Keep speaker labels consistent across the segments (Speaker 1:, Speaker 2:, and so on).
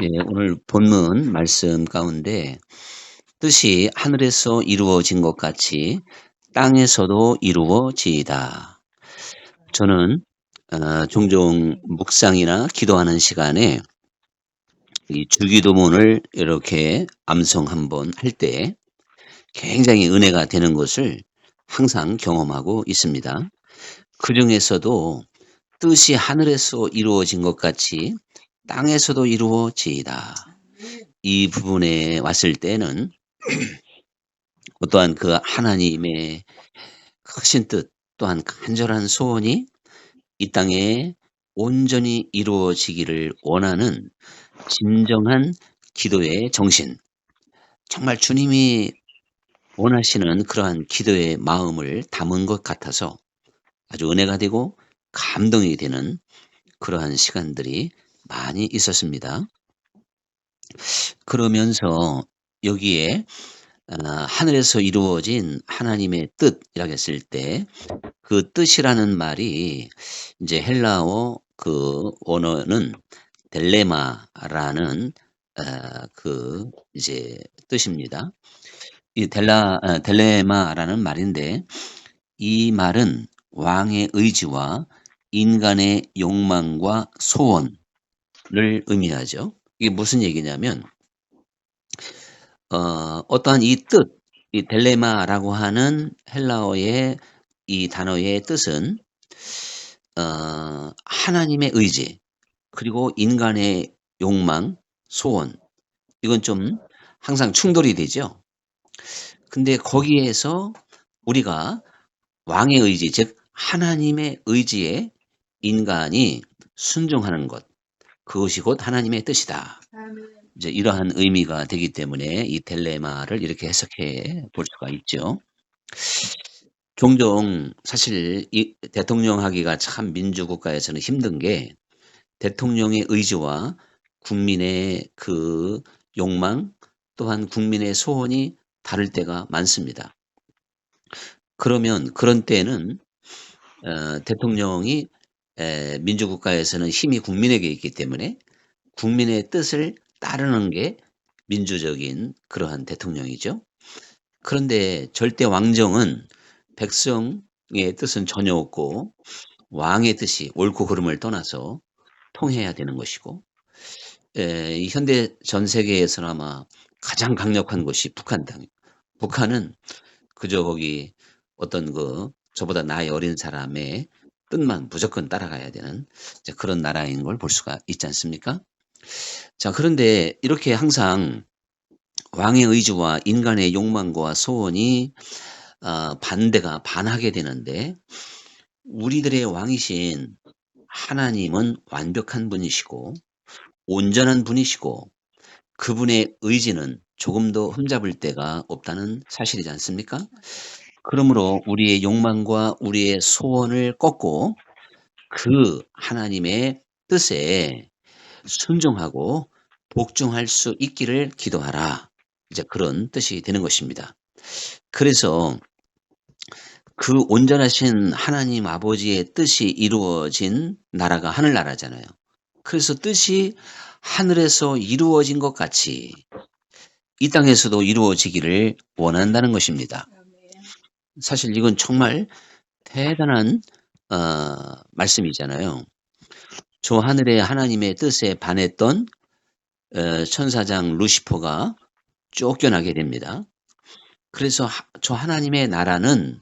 Speaker 1: 예, 오늘 본문 말씀 가운데 뜻이 하늘에서 이루어진 것 같이 땅에서도 이루어지이다. 저는 어, 종종 묵상이나 기도하는 시간에 이 주기도문을 이렇게 암송 한번 할 때 굉장히 은혜가 되는 것을 항상 경험하고 있습니다. 그 중에서도 뜻이 하늘에서 이루어진 것 같이 땅에서도 이루어지이다. 이 부분에 왔을 때는 어떠한 그 하나님의 크신 뜻 또한 간절한 소원이 이 땅에 온전히 이루어지기를 원하는 진정한 기도의 정신. 정말 주님이 원하시는 그러한 기도의 마음을 담은 것 같아서 아주 은혜가 되고 감동이 되는 그러한 시간들이 많이 있었습니다. 그러면서 여기에 어, 하늘에서 이루어진 하나님의 뜻이라고 했을 때 그 뜻이라는 말이 이제 헬라어 그 원어는 델레마라는 어, 그 이제 뜻입니다. 이 델라 어, 델레마라는 말인데 이 말은 왕의 의지와 인간의 욕망과 소원 을 의미하죠. 이게 무슨 얘기냐면 어, 어떠한 이 뜻, 이 델레마라고 하는 헬라어의 이 단어의 뜻은 어, 하나님의 의지 그리고 인간의 욕망, 소원 이건 좀 항상 충돌이 되죠. 근데 거기에서 우리가 왕의 의지, 즉 하나님의 의지에 인간이 순종하는 것, 그것이 곧 하나님의 뜻이다. 이제 이러한 의미가 되기 때문에 이 델레마를 이렇게 해석해 볼 수가 있죠. 종종 사실 이 대통령 하기가 참 민주국가에서는 힘든 게 대통령의 의지와 국민의 그 욕망 또한 국민의 소원이 다를 때가 많습니다. 그러면 그런 때는 어, 대통령이 에, 민주국가에서는 힘이 국민에게 있기 때문에 국민의 뜻을 따르는 게 민주적인 그러한 대통령이죠. 그런데 절대 왕정은 백성의 뜻은 전혀 없고 왕의 뜻이 옳고 그름을 떠나서 통해야 되는 것이고 에, 현대 전 세계에서는 아마 가장 강력한 것이 북한 당. 북한은 그저 거기 어떤 그 저보다 나이 어린 사람의 뜻만 무조건 따라가야 되는 그런 나라인 걸 볼 수가 있지 않습니까? 자, 그런데 이렇게 항상 왕의 의지와 인간의 욕망과 소원이 어, 반대가 반하게 되는데 우리들의 왕이신 하나님은 완벽한 분이시고 온전한 분이시고 그분의 의지는 조금도 흠잡을 데가 없다는 사실이지 않습니까? 그러므로 우리의 욕망과 우리의 소원을 꺾고 그 하나님의 뜻에 순종하고 복종할 수 있기를 기도하라. 이제 그런 뜻이 되는 것입니다. 그래서 그 온전하신 하나님 아버지의 뜻이 이루어진 나라가 하늘나라잖아요. 그래서 뜻이 하늘에서 이루어진 것 같이 이 땅에서도 이루어지기를 원한다는 것입니다. 사실 이건 정말 대단한 어, 말씀이잖아요. 저 하늘의 하나님의 뜻에 반했던 어, 천사장 루시퍼가 쫓겨나게 됩니다. 그래서 하, 저 하나님의 나라는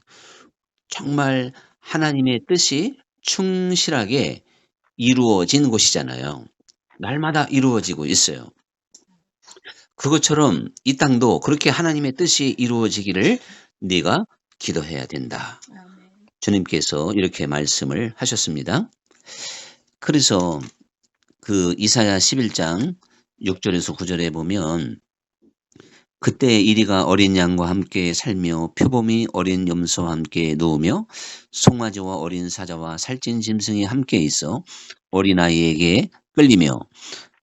Speaker 1: 정말 하나님의 뜻이 충실하게 이루어진 곳이잖아요. 날마다 이루어지고 있어요. 그것처럼 이 땅도 그렇게 하나님의 뜻이 이루어지기를 네가 기도해야 된다. 주님께서 이렇게 말씀을 하셨습니다. 그래서 그 이사야 11장 6절에서 9절에 보면 그때 이리가 어린 양과 함께 살며 표범이 어린 염소와 함께 누우며 송아지와 어린 사자와 살찐 짐승이 함께 있어 어린아이에게 끌리며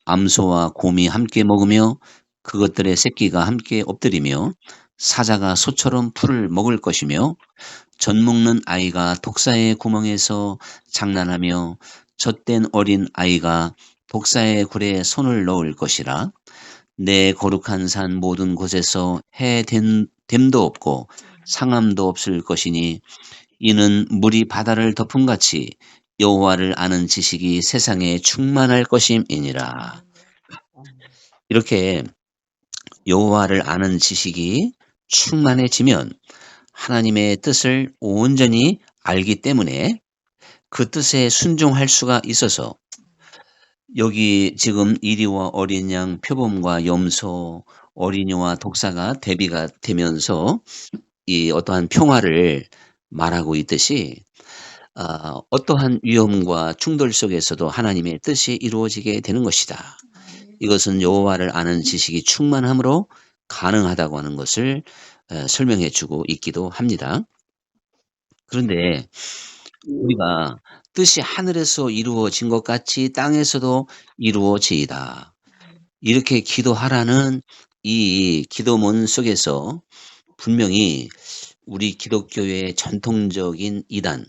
Speaker 1: 암소와 곰이 함께 먹으며 그것들의 새끼가 함께 엎드리며 사자가 소처럼 풀을 먹을 것이며 젖 먹는 아이가 독사의 구멍에서 장난하며 젖된 어린 아이가 독사의 굴에 손을 넣을 것이라 내 거룩한 산 모든 곳에서 해 됨- 됨도 없고 상함도 없을 것이니 이는 물이 바다를 덮은 같이 여호와를 아는 지식이 세상에 충만할 것임이니라. 이렇게 여호와를 아는 지식이 충만해지면 하나님의 뜻을 온전히 알기 때문에 그 뜻에 순종할 수가 있어서 여기 지금 이리와 어린 양 표범과 염소 어린이와 독사가 대비가 되면서 이 어떠한 평화를 말하고 있듯이 어, 어떠한 위험과 충돌 속에서도 하나님의 뜻이 이루어지게 되는 것이다. 이것은 여호와를 아는 지식이 충만함으로 가능하다고 하는 것을 에, 설명해 주고 있기도 합니다. 그런데 우리가 뜻이 하늘에서 이루어진 것 같이 땅에서도 이루어지이다. 이렇게 기도하라는 이 기도문 속에서 분명히 우리 기독교의 전통적인 이단,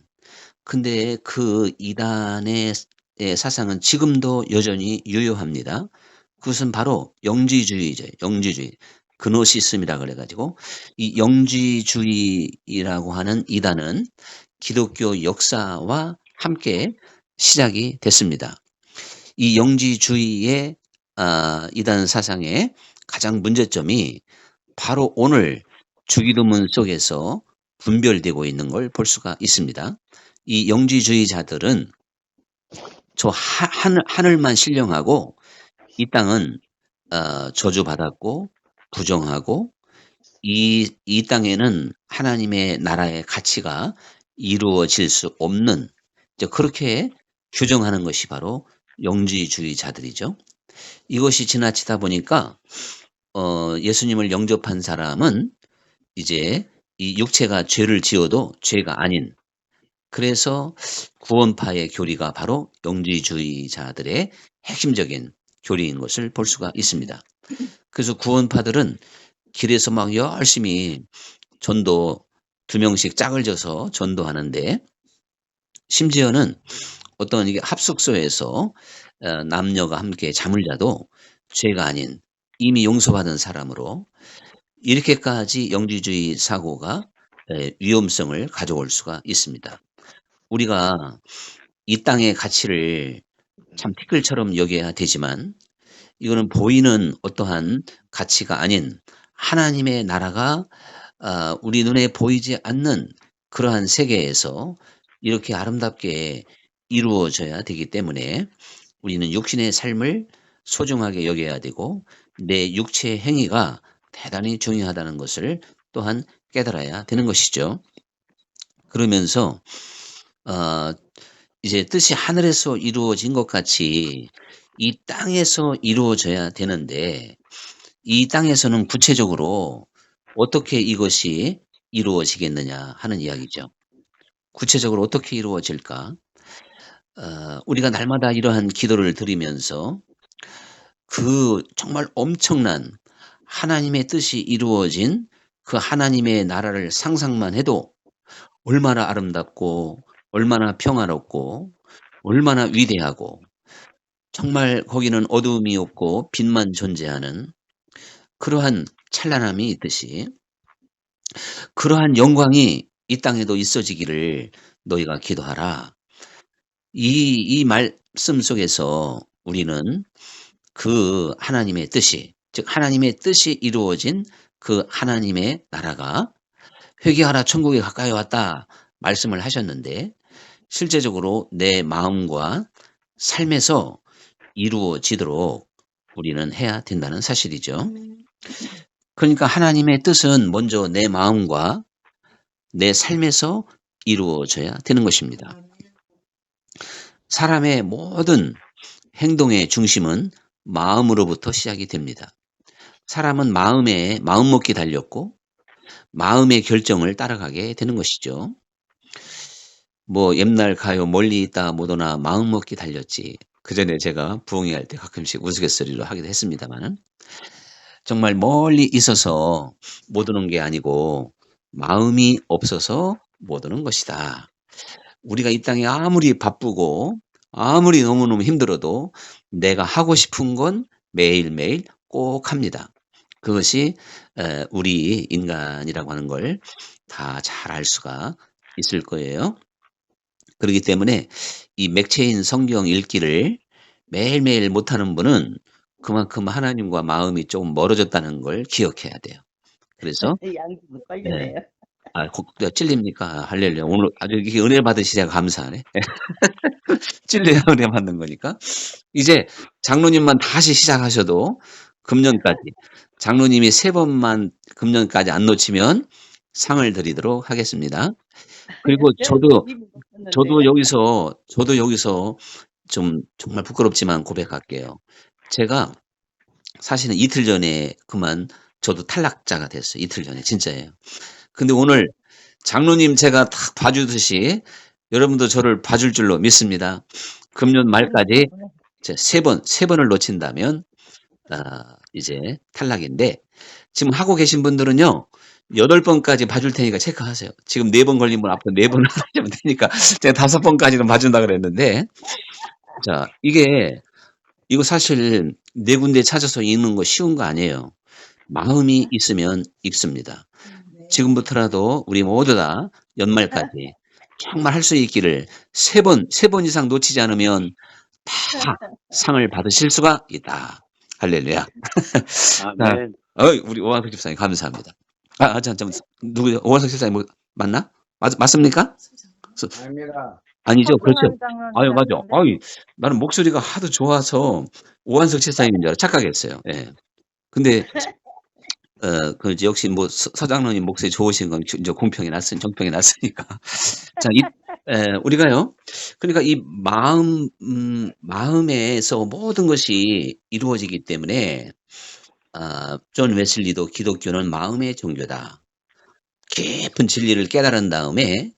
Speaker 1: 근데 그 이단의 의 사상은 지금도 여전히 유효합니다. 그것은 바로 영지주의제, 영지주의. 그노시즘이라 그래가지고 이 영지주의라고 하는 이단은 기독교 역사와 함께 시작이 됐습니다. 이 영지주의의 아, 이단 사상의 가장 문제점이 바로 오늘 주기도문 속에서 분별되고 있는 걸 볼 수가 있습니다. 이 영지주의자들은 저 하, 하늘, 하늘만 신령하고 이 땅은 어, 저주받았고 부정하고 이, 이 땅에는 하나님의 나라의 가치가 이루어질 수 없는 이제 그렇게 규정하는 것이 바로 영지주의자들이죠. 이것이 지나치다 보니까 어, 예수님을 영접한 사람은 이제 이 육체가 죄를 지어도 죄가 아닌 그래서 구원파의 교리가 바로 영지주의자들의 핵심적인 교리인 것을 볼 수가 있습니다. 그래서 구원파들은 길에서 막 열심히 전도 두 명씩 짝을 져서 전도하는데 심지어는 어떤 이게 합숙소에서 어, 남녀가 함께 잠을 자도 죄가 아닌 이미 용서받은 사람으로 이렇게까지 영지주의 사고가 에, 위험성을 가져올 수가 있습니다. 우리가 이 땅의 가치를 참 티끌처럼 여겨야 되지만 이거는 보이는 어떠한 가치가 아닌 하나님의 나라가 아, 우리 눈에 보이지 않는 그러한 세계에서 이렇게 아름답게 이루어져야 되기 때문에 우리는 육신의 삶을 소중하게 여겨야 되고 내 육체의 행위가 대단히 중요하다는 것을 또한 깨달아야 되는 것이죠. 그러면서 어, 이제 뜻이 하늘에서 이루어진 것 같이 이 땅에서 이루어져야 되는데 이 땅에서는 구체적으로 어떻게 이것이 이루어지겠느냐 하는 이야기죠. 구체적으로 어떻게 이루어질까? 어, 우리가 날마다 이러한 기도를 드리면서 그 정말 엄청난 하나님의 뜻이 이루어진 그 하나님의 나라를 상상만 해도 얼마나 아름답고 얼마나 평화롭고 얼마나 위대하고 정말 거기는 어두움이 없고 빛만 존재하는 그러한 찬란함이 있듯이 그러한 영광이 이 땅에도 있어지기를 너희가 기도하라. 이, 이 말씀 속에서 우리는 그 하나님의 뜻이, 즉 하나님의 뜻이 이루어진 그 하나님의 나라가 회개하라 천국에 가까이 왔다 말씀을 하셨는데 실제적으로 내 마음과 삶에서 이루어지도록 우리는 해야 된다는 사실이죠. 그러니까 하나님의 뜻은 먼저 내 마음과 내 삶에서 이루어져야 되는 것입니다. 사람의 모든 행동의 중심은 마음으로부터 시작이 됩니다. 사람은 마음에 마음먹기 달렸고 마음의 결정을 따라가게 되는 것이죠. 뭐 옛날 가요 멀리 있다 못 오나 마음먹기 달렸지. 그 전에 제가 부흥회 할 때 가끔씩 우스갯소리로 하기도 했습니다만은 정말 멀리 있어서 못 오는 게 아니고 마음이 없어서 못 오는 것이다. 우리가 이 땅에 아무리 바쁘고 아무리 너무너무 힘들어도 내가 하고 싶은 건 매일매일 꼭 합니다. 그것이 에, 우리 인간이라고 하는 걸 다 잘 알 수가 있을 거예요. 그렇기 때문에 이 맥체인 성경 읽기를 매일매일 못하는 분은 그만큼 하나님과 마음이 조금 멀어졌다는 걸 기억해야 돼요. 그래서
Speaker 2: 양이 못 걸리네요.
Speaker 1: 아, 고- 내가 찔립니까? 할렐루야. 오늘 아주 이렇게 은혜 받으시자 감사하네. 찔려야 은혜 받는 거니까. 이제 장로님만 다시 시작하셔도 금년까지 장로님이 세 번만 금년까지 안 놓치면 상을 드리도록 하겠습니다. 그리고 저도 저도 여기서 저도 여기서 좀 정말 부끄럽지만 고백할게요. 제가 사실은 이틀 전에 그만 저도 탈락자가 됐어요. 이틀 전에 진짜예요. 근데 오늘 장로님 제가 딱 봐주듯이 여러분도 저를 봐줄 줄로 믿습니다. 금년 말까지 세 번, 세 번을 놓친다면 아, 이제 탈락인데 지금 하고 계신 분들은요. 여덟 번까지 봐줄 테니까 체크하세요. 지금 네번 걸린 분 앞으로 네 번을 하시면 되니까 제가 다섯 번까지는 봐준다 그랬는데 자 이게 이거 사실 네 군데 찾아서 읽는 거 쉬운 거 아니에요. 마음이 있으면 읽습니다. 지금부터라도 우리 모두 다 연말까지 정말 할 수 있기를 세 번, 세 번 이상 놓치지 않으면 다 상을 받으실 수가 있다. 할렐루야.
Speaker 3: 아멘.
Speaker 1: 어이, 우리 오한석 집사님 감사합니다. 아, 아, 잠, 잠, 누구요? 오한석 집사님 뭐, 맞나? 맞, 맞습니까?
Speaker 3: 아닙니다.
Speaker 1: 아니죠. 그렇죠. 아유, 맞아. 아유, 나는 목소리가 하도 좋아서 오한석 집사님인 줄 알아. 착각했어요. 예. 근데, 어, 그, 이제 역시 뭐, 서, 서장로님 목소리 좋으신 건 이제 공평이 났으니, 정평이 났으니까. 자, 이, 에, 우리가요. 그러니까 이 마음, 음, 마음에서 모든 것이 이루어지기 때문에, 아, 존 웨슬리도 기독교는 마음의 종교다. 깊은 진리를 깨달은 다음에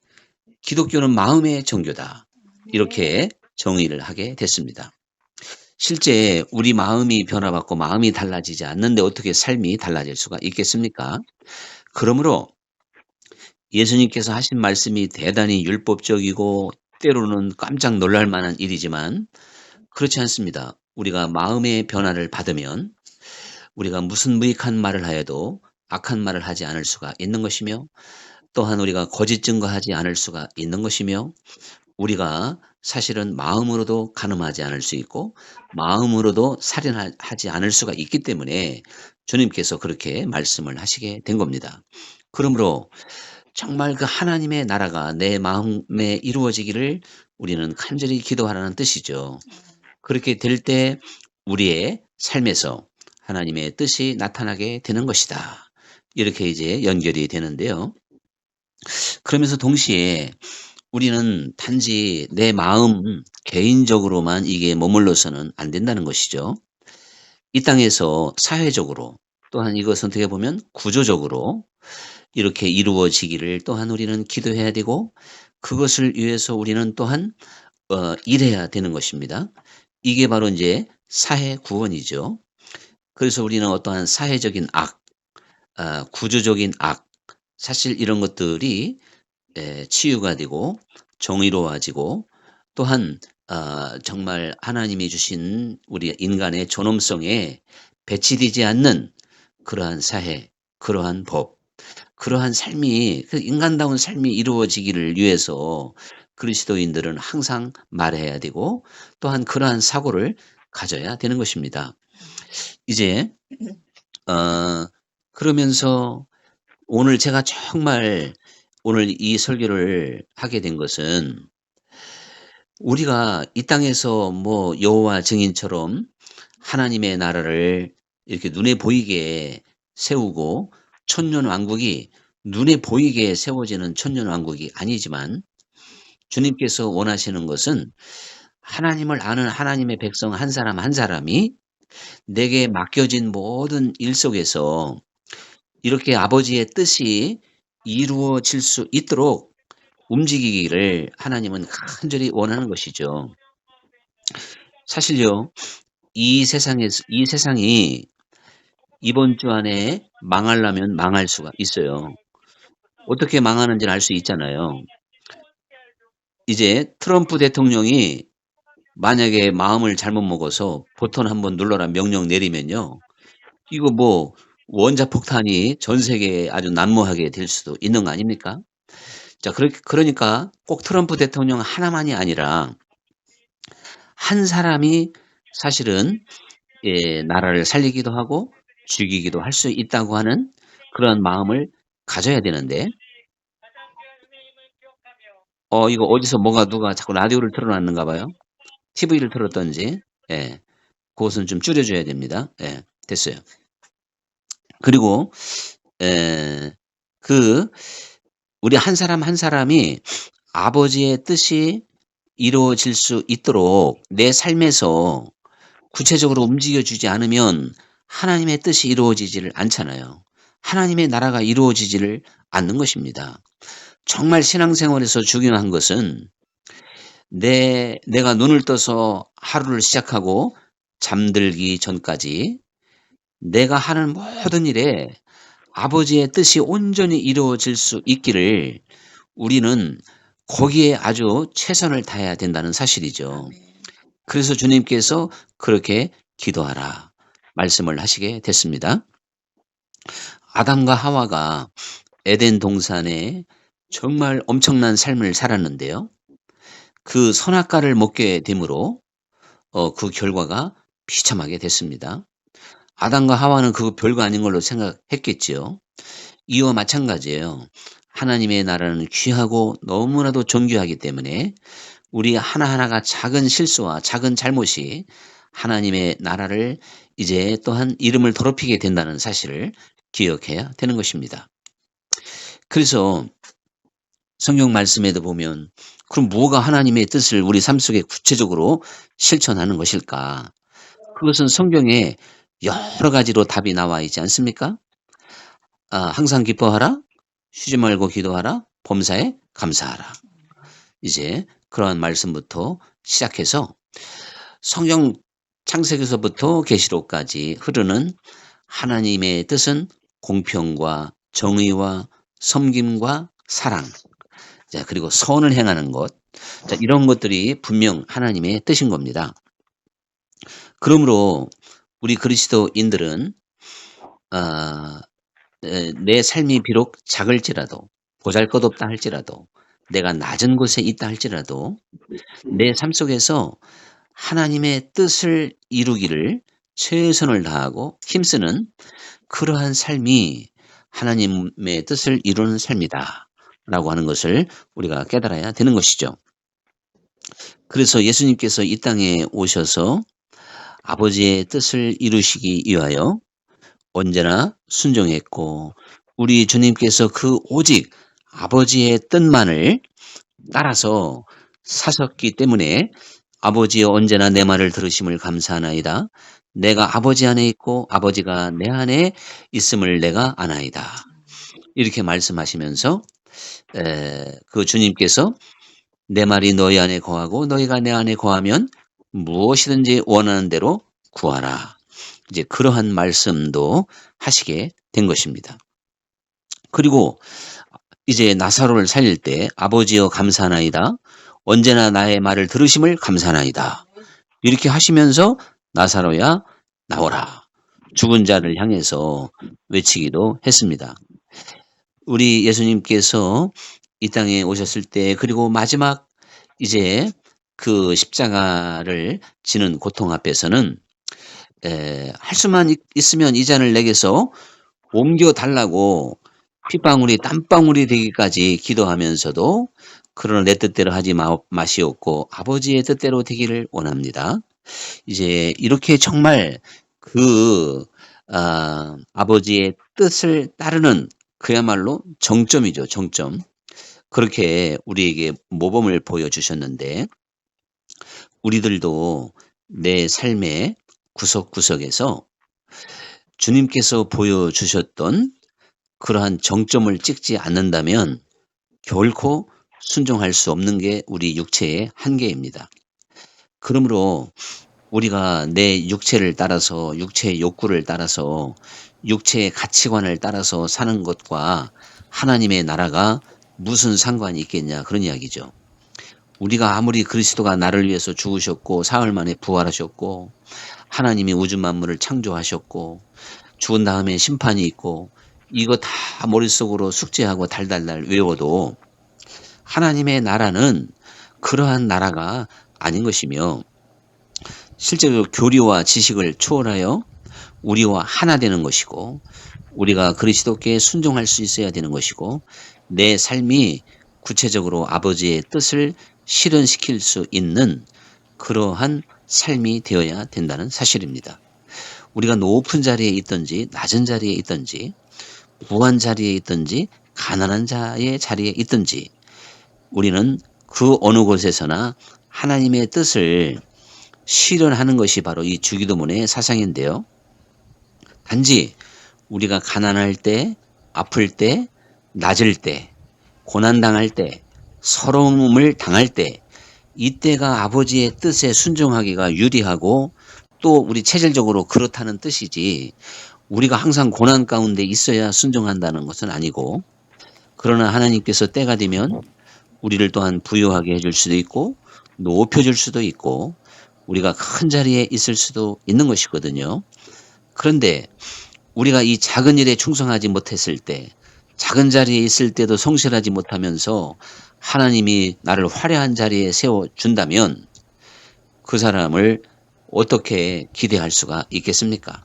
Speaker 1: 기독교는 마음의 종교다. 이렇게 정의를 하게 됐습니다. 실제 우리 마음이 변화받고 마음이 달라지지 않는데 어떻게 삶이 달라질 수가 있겠습니까? 그러므로 예수님께서 하신 말씀이 대단히 율법적이고 때로는 깜짝 놀랄 만한 일이지만 그렇지 않습니다. 우리가 마음의 변화를 받으면 우리가 무슨 무익한 말을 하여도 악한 말을 하지 않을 수가 있는 것이며 또한 우리가 거짓 증거하지 않을 수가 있는 것이며 우리가 사실은 마음으로도 가늠하지 않을 수 있고 마음으로도 살인하지 않을 수가 있기 때문에 주님께서 그렇게 말씀을 하시게 된 겁니다. 그러므로 정말 그 하나님의 나라가 내 마음에 이루어지기를 우리는 간절히 기도하라는 뜻이죠. 그렇게 될 때 우리의 삶에서 하나님의 뜻이 나타나게 되는 것이다. 이렇게 이제 연결이 되는데요. 그러면서 동시에 우리는 단지 내 마음 개인적으로만 이게 머물러서는 안 된다는 것이죠. 이 땅에서 사회적으로 또한 이것은 어떻게 보면 구조적으로 이렇게 이루어지기를 또한 우리는 기도해야 되고 그것을 위해서 우리는 또한 어, 일해야 되는 것입니다. 이게 바로 이제 사회 구원이죠. 그래서 우리는 어떠한 사회적인 악, 아, 구조적인 악, 사실 이런 것들이 에, 치유가 되고 정의로워지고 또한 아, 정말 하나님이 주신 우리 인간의 존엄성에 배치되지 않는 그러한 사회, 그러한 법, 그러한 삶이 그 인간다운 삶이 이루어지기를 위해서 그리스도인들은 항상 말해야 되고 또한 그러한 사고를 가져야 되는 것입니다. 이제 어 그러면서 오늘 제가 정말 오늘 이 설교를 하게 된 것은 우리가 이 땅에서 뭐 여호와 증인처럼 하나님의 나라를 이렇게 눈에 보이게 세우고 천년 왕국이 눈에 보이게 세워지는 천년 왕국이 아니지만 주님께서 원하시는 것은 하나님을 아는 하나님의 백성 한 사람 한 사람이 내게 맡겨진 모든 일 속에서 이렇게 아버지의 뜻이 이루어질 수 있도록 움직이기를 하나님은 간절히 원하는 것이죠. 사실요, 이 세상에서, 이 세상이 이번 주 안에 망하려면 망할 수가 있어요. 어떻게 망하는지를 알 수 있잖아요. 이제 트럼프 대통령이 만약에 마음을 잘못 먹어서 버튼 한번 눌러라 명령 내리면요. 이거 뭐 원자 폭탄이 전 세계에 아주 난무하게 될 수도 있는 거 아닙니까? 자, 그러, 그러니까 꼭 트럼프 대통령 하나만이 아니라 한 사람이 사실은 예, 나라를 살리기도 하고 죽이기도 할 수 있다고 하는 그런 마음을 가져야 되는데 어 이거 어디서 뭐가 누가 자꾸 라디오를 틀어놨는가 봐요. TV를 틀었던지 예, 그것은 좀 줄여줘야 됩니다. 예, 됐어요. 그리고 에, 그 우리 한 사람 한 사람이 아버지의 뜻이 이루어질 수 있도록 내 삶에서 구체적으로 움직여주지 않으면 하나님의 뜻이 이루어지지를 않잖아요. 하나님의 나라가 이루어지지를 않는 것입니다. 정말 신앙생활에서 중요한 것은 내, 내가 눈을 떠서 하루를 시작하고 잠들기 전까지 내가 하는 모든 일에 아버지의 뜻이 온전히 이루어질 수 있기를 우리는 거기에 아주 최선을 다해야 된다는 사실이죠. 그래서 주님께서 그렇게 기도하라 말씀을 하시게 됐습니다. 아담과 하와가 에덴 동산에 정말 엄청난 삶을 살았는데요. 그 선악과를 먹게 되므로 어, 그 결과가 비참하게 됐습니다. 아담과 하와는 그거 별거 아닌 걸로 생각했겠지요. 이와 마찬가지예요. 하나님의 나라는 귀하고 너무나도 존귀하기 때문에 우리 하나하나가 작은 실수와 작은 잘못이 하나님의 나라를 이제 또한 이름을 더럽히게 된다는 사실을 기억해야 되는 것입니다. 그래서 성경 말씀에도 보면 그럼 뭐가 하나님의 뜻을 우리 삶 속에 구체적으로 실천하는 것일까? 그것은 성경에 여러 가지로 답이 나와 있지 않습니까? 아, 항상 기뻐하라, 쉬지 말고 기도하라, 범사에 감사하라. 이제 그러한 말씀부터 시작해서 성경 창세기서부터 계시록까지 흐르는 하나님의 뜻은 공평과 정의와 섬김과 사랑, 자, 그리고 선을 행하는 것, 자, 이런 것들이 분명 하나님의 뜻인 겁니다. 그러므로 우리 그리스도인들은 어, 내 삶이 비록 작을지라도 보잘것없다 할지라도 내가 낮은 곳에 있다 할지라도 내 삶 속에서 하나님의 뜻을 이루기를 최선을 다하고 힘쓰는 그러한 삶이 하나님의 뜻을 이루는 삶이다. 라고 하는 것을 우리가 깨달아야 되는 것이죠. 그래서 예수님께서 이 땅에 오셔서 아버지의 뜻을 이루시기 위하여 언제나 순종했고 우리 주님께서 그 오직 아버지의 뜻만을 따라서 사셨기 때문에 아버지여 언제나 내 말을 들으심을 감사하나이다. 내가 아버지 안에 있고 아버지가 내 안에 있음을 내가 아나이다. 이렇게 말씀하시면서 에, 그 주님께서 내 말이 너희 안에 거하고 너희가 내 안에 거하면 무엇이든지 원하는 대로 구하라. 이제 그러한 말씀도 하시게 된 것입니다. 그리고 이제 나사로를 살릴 때 아버지여 감사하나이다. 언제나 나의 말을 들으심을 감사하나이다. 이렇게 하시면서 나사로야 나오라. 죽은 자를 향해서 외치기도 했습니다. 우리 예수님께서 이 땅에 오셨을 때 그리고 마지막 이제 그 십자가를 지는 고통 앞에서는 에, 할 수만 있, 있으면 이 잔을 내게서 옮겨 달라고 핏방울이 땀방울이 되기까지 기도하면서도 그러나 내 뜻대로 하지 마, 마시옵고 아버지의 뜻대로 되기를 원합니다. 이제 이렇게 정말 그 아, 아버지의 뜻을 따르는 그야말로 정점이죠, 정점. 그렇게 우리에게 모범을 보여주셨는데, 우리들도 내 삶의 구석구석에서 주님께서 보여주셨던 그러한 정점을 찍지 않는다면 결코 순종할 수 없는 게 우리 육체의 한계입니다. 그러므로 우리가 내 육체를 따라서 육체의 욕구를 따라서 육체의 가치관을 따라서 사는 것과 하나님의 나라가 무슨 상관이 있겠냐 그런 이야기죠. 우리가 아무리 그리스도가 나를 위해서 죽으셨고 사흘 만에 부활하셨고 하나님이 우주 만물을 창조하셨고 죽은 다음에 심판이 있고 이거 다 머릿속으로 숙제하고 달달달 외워도 하나님의 나라는 그러한 나라가 아닌 것이며 실제로 교리와 지식을 초월하여 우리와 하나 되는 것이고 우리가 그리스도께 순종할 수 있어야 되는 것이고 내 삶이 구체적으로 아버지의 뜻을 실현시킬 수 있는 그러한 삶이 되어야 된다는 사실입니다. 우리가 높은 자리에 있든지 낮은 자리에 있든지 부한 자리에 있든지 가난한 자의 자리에 있든지 우리는 그 어느 곳에서나 하나님의 뜻을 실현하는 것이 바로 이 주기도문의 사상인데요. 단지 우리가 가난할 때, 아플 때, 낮을 때, 고난당할 때, 서러움을 당할 때, 이때가 아버지의 뜻에 순종하기가 유리하고 또 우리 체질적으로 그렇다는 뜻이지 우리가 항상 고난 가운데 있어야 순종한다는 것은 아니고 그러나 하나님께서 때가 되면 우리를 또한 부유하게 해줄 수도 있고 높여줄 수도 있고 우리가 큰 자리에 있을 수도 있는 것이거든요. 그런데 우리가 이 작은 일에 충성하지 못했을 때 작은 자리에 있을 때도 성실하지 못하면서 하나님이 나를 화려한 자리에 세워준다면 그 사람을 어떻게 기대할 수가 있겠습니까?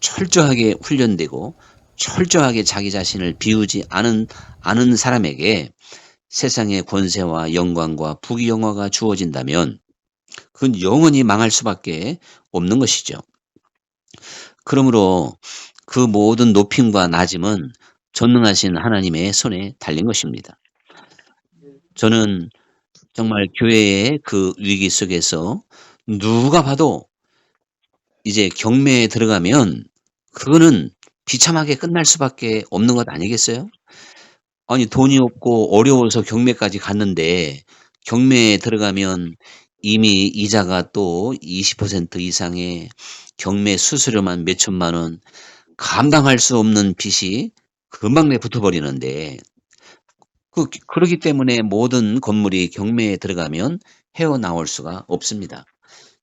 Speaker 1: 철저하게 훈련되고 철저하게 자기 자신을 비우지 않은, 않은 사람에게 세상의 권세와 영광과 부귀영화가 주어진다면 그건 영원히 망할 수밖에 없는 것이죠. 그러므로 그 모든 높임과 낮음은 전능하신 하나님의 손에 달린 것입니다. 저는 정말 교회의 그 위기 속에서 누가 봐도 이제 경매에 들어가면 그거는 비참하게 끝날 수밖에 없는 것 아니겠어요? 아니 돈이 없고 어려워서 경매까지 갔는데 경매에 들어가면 이미 이자가 또 20% 이상의 경매 수수료만 몇 천만 원 감당할 수 없는 빚이 금방 내 붙어버리는데 그, 그러기 때문에 모든 건물이 경매에 들어가면 헤어나올 수가 없습니다.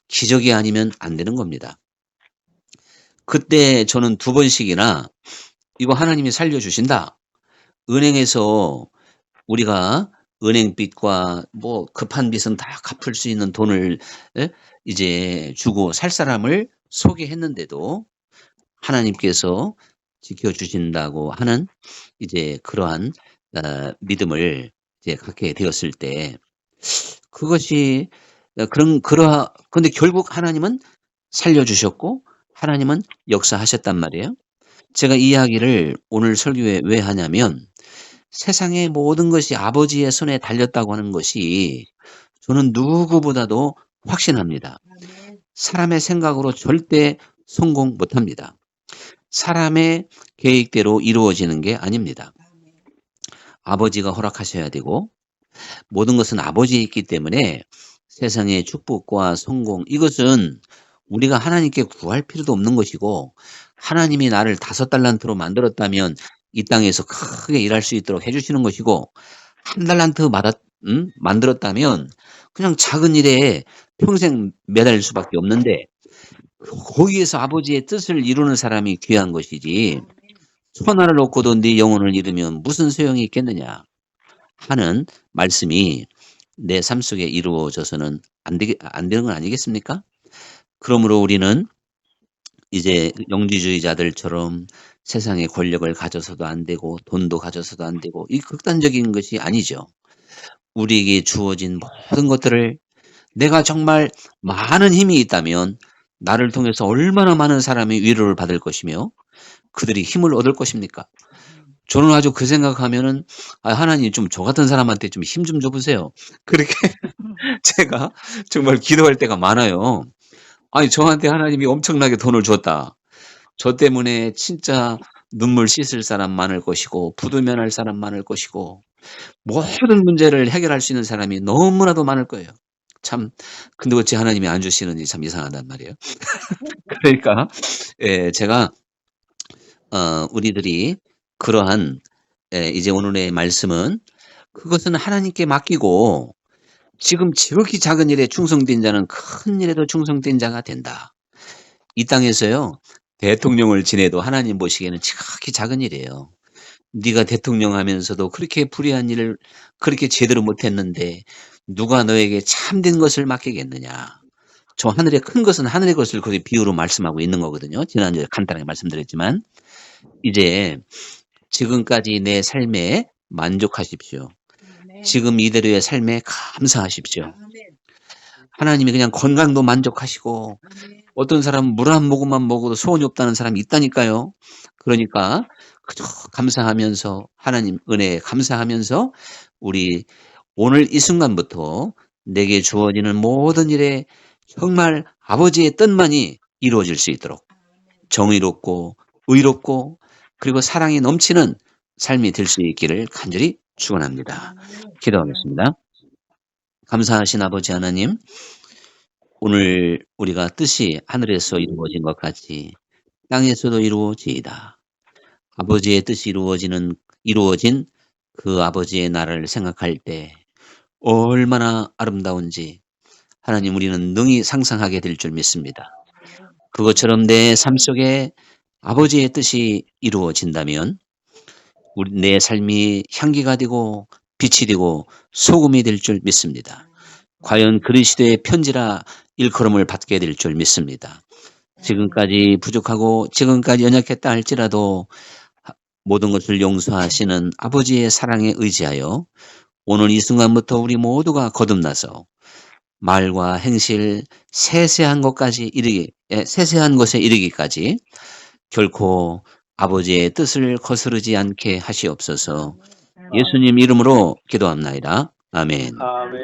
Speaker 1: 기적이 아니면 안 되는 겁니다. 그때 저는 두 번씩이나 이거 하나님이 살려주신다. 은행에서 우리가 은행빚과 뭐 급한 빚은 다 갚을 수 있는 돈을 에? 이제 주고 살 사람을 소개했는데도 하나님께서 지켜주신다고 하는 이제 그러한 어, 믿음을 이제 갖게 되었을 때 그것이 어, 그런 그러하 근데 결국 하나님은 살려주셨고 하나님은 역사하셨단 말이에요. 제가 이 이야기를 오늘 설교에 왜 하냐면 세상의 모든 것이 아버지의 손에 달렸다고 하는 것이 저는 누구보다도 확신합니다. 사람의 생각으로 절대 성공 못합니다. 사람의 계획대로 이루어지는 게 아닙니다. 아버지가 허락하셔야 되고 모든 것은 아버지에 있기 때문에 세상의 축복과 성공 이것은 우리가 하나님께 구할 필요도 없는 것이고 하나님이 나를 다섯 달란트로 만들었다면 이 땅에서 크게 일할 수 있도록 해주시는 것이고 한 달란트 받았, 음? 만들었다면 그냥 작은 일에 평생 매달릴 수밖에 없는데 거기에서 아버지의 뜻을 이루는 사람이 귀한 것이지 천하를 얻고도 네 영혼을 잃으면 무슨 소용이 있겠느냐 하는 말씀이 내 삶 속에 이루어져서는 안, 되게, 안 되는 건 아니겠습니까? 그러므로 우리는 이제 영지주의자들처럼 세상의 권력을 가져서도 안 되고 돈도 가져서도 안 되고 이 극단적인 것이 아니죠. 우리에게 주어진 모든 것들을 내가 정말 많은 힘이 있다면 나를 통해서 얼마나 많은 사람이 위로를 받을 것이며 그들이 힘을 얻을 것입니까? 저는 아주 그 생각하면은 아, 하나님 좀 저 같은 사람한테 좀 힘 좀 줘보세요. 그렇게 제가 정말 기도할 때가 많아요. 아니 저한테 하나님이 엄청나게 돈을 줬다. 저 때문에 진짜 눈물 씻을 사람 많을 것이고 부두면할 사람 많을 것이고 모든 문제를 해결할 수 있는 사람이 너무나도 많을 거예요. 참 근데 어찌 하나님이 안 주시는지 참 이상하단 말이에요. 그러니까 예, 제가 어, 우리들이 그러한 예, 이제 오늘의 말씀은 그것은 하나님께 맡기고 지금 지극히 작은 일에 충성된 자는 큰 일에도 충성된 자가 된다. 이 땅에서요. 대통령을 지내도 하나님 보시기에는 지극히 작은 일이에요. 네가 대통령 하면서도 그렇게 불의한 일을 그렇게 제대로 못했는데 누가 너에게 참된 것을 맡기겠느냐. 저 하늘의 큰 것은 하늘의 것을 거기 비유로 말씀하고 있는 거거든요. 지난주에 간단하게 말씀드렸지만 이제 지금까지 내 삶에 만족하십시오. 지금 이대로의 삶에 감사하십시오. 하나님이 그냥 건강도 만족하시고 어떤 사람은 물 한 모금만 먹어도 소원이 없다는 사람이 있다니까요. 그러니까 그저 감사하면서 하나님 은혜에 감사하면서 우리 오늘 이 순간부터 내게 주어지는 모든 일에 정말 아버지의 뜻만이 이루어질 수 있도록 정의롭고 의롭고 그리고 사랑이 넘치는 삶이 될 수 있기를 간절히 축원합니다. 기도하겠습니다. 감사하신 아버지 하나님, 오늘 우리가 뜻이 하늘에서 이루어진 것 같이 땅에서도 이루어지이다. 아버지의 뜻이 이루어지는 이루어진 그 아버지의 나라를 생각할 때 얼마나 아름다운지 하나님 우리는 능히 상상하게 될 줄 믿습니다. 그것처럼 내 삶 속에 아버지의 뜻이 이루어진다면 우리 내 삶이 향기가 되고 빛이 되고 소금이 될 줄 믿습니다. 과연 그리스도의 편지라 일컬음을 받게 될 줄 믿습니다. 지금까지 부족하고 지금까지 연약했다 할지라도 모든 것을 용서하시는 아버지의 사랑에 의지하여 오늘 이 순간부터 우리 모두가 거듭나서 말과 행실 세세한 것까지 이르기 에, 세세한 것에 이르기까지 결코 아버지의 뜻을 거스르지 않게 하시옵소서. 예수님 이름으로 기도합나이다. 아멘.
Speaker 3: 아멘.